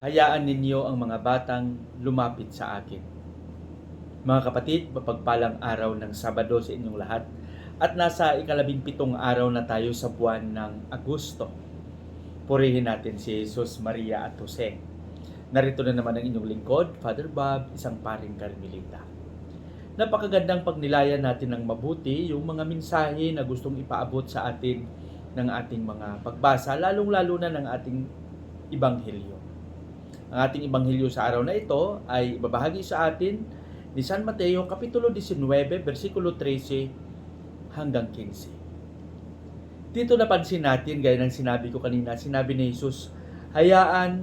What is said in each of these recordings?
Hayaan ninyo ang mga batang lumapit sa akin. Mga kapatid, mapagpalang araw ng Sabado sa inyong lahat at nasa ikalabing pitong araw na tayo sa buwan ng Agosto. Purihin natin si Jesus, Maria at Jose. Narito na naman ang inyong lingkod, Father Bob, isang paring Carmelita. Napakagandang pagnilayan natin ng mabuti yung mga mensahe na gustong ipaabot sa atin ng ating mga pagbasa, lalong-lalo na ng ating Ibanghelyo. Ang ating Ibanghelyo sa araw na ito ay ibabahagi sa atin ni San Mateo Kapitulo 19, versikulo 13 hanggang 15. Dito napansin natin, gaya ng sinabi ko kanina, sinabi ni Jesus, hayaan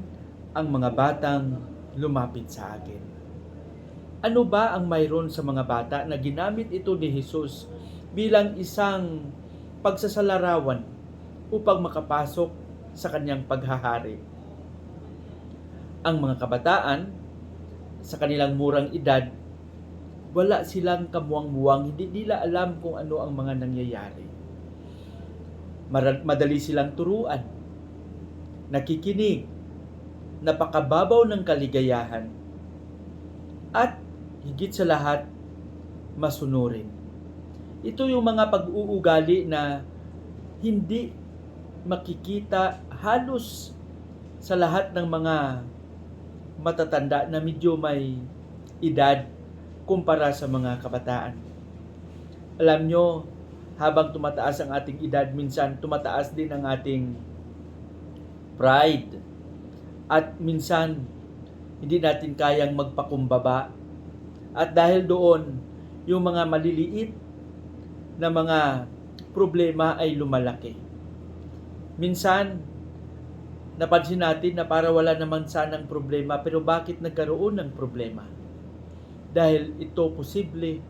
ang mga batang lumapit sa akin. Ano ba ang mayroon sa mga bata na ginamit ito ni Jesus bilang isang pagsasalarawan upang makapasok sa kanyang paghahari? Ang mga kabataan, sa kanilang murang edad, wala silang kamuwang-muwang, hindi nila alam kung ano ang mga nangyayari. Madali silang turuan, nakikinig, napakababaw ng kaligayahan, at higit sa lahat, masunurin. Ito yung mga pag-uugali na hindi makikita halos sa lahat ng mga matatanda na medyo may edad kumpara sa mga kabataan. Alam nyo, habang tumataas ang ating edad, minsan tumataas din ang ating pride. At minsan, hindi natin kayang magpakumbaba. At dahil doon, yung mga maliliit na mga problema ay lumalaki. Minsan, napansin natin na para wala naman sanang problema, pero bakit nagkaroon ng problema? Dahil ito posible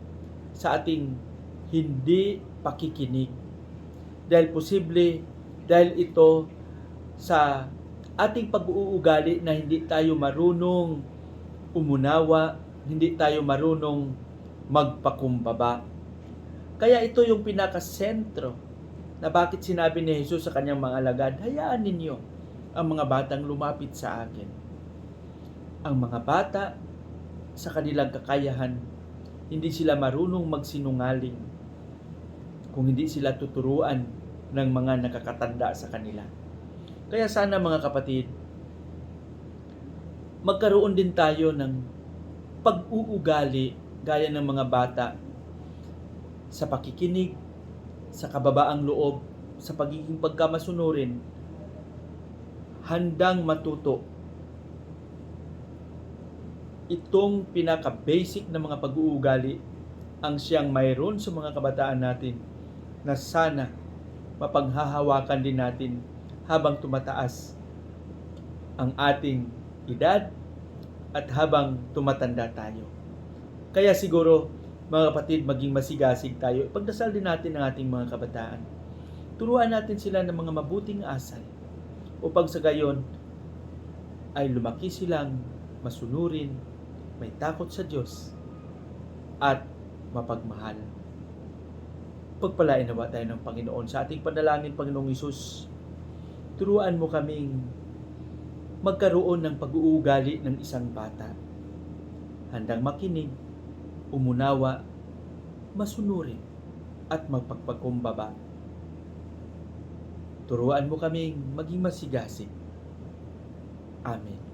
sa ating hindi pakikinig. Dahil posible, dahil ito sa ating pag-uugali na hindi tayo marunong umunawa, hindi tayo marunong magpakumbaba. Kaya ito yung pinakasentro na bakit sinabi ni Jesus sa kanyang mga alagad, hayaan ninyo ang mga batang lumapit sa akin. Ang mga bata sa kanilang kakayahan, hindi sila marunong magsinungaling kung hindi sila tuturuan ng mga nakakatanda sa kanila. Kaya sana mga kapatid, magkaroon din tayo ng pag-uugali gaya ng mga bata sa pakikinig, sa kababaang loob, sa pagiging pagkamasunurin, handang matuto itong pinaka-basic na mga pag-uugali ang siyang mayroon sa mga kabataan natin na sana mapaghahawakan din natin habang tumataas ang ating edad at habang tumatanda tayo. Kaya siguro, mga kapatid, maging masigasig tayo. Ipagdasal din natin ang ating mga kabataan. Turuan natin sila ng mga mabuting asal upang sa gayon ay lumaki silang masunurin, may takot sa Diyos, at mapagmahal. Pagpalain nawa tayo ng Panginoon sa ating panalangin, Panginoong Isus. Turuan mo kaming magkaroon ng pag-uugali ng isang bata. Handang makinig, umunawa, masunurin, at magpagpagkumbaba. Turuan mo kaming maging masigasig. Amen.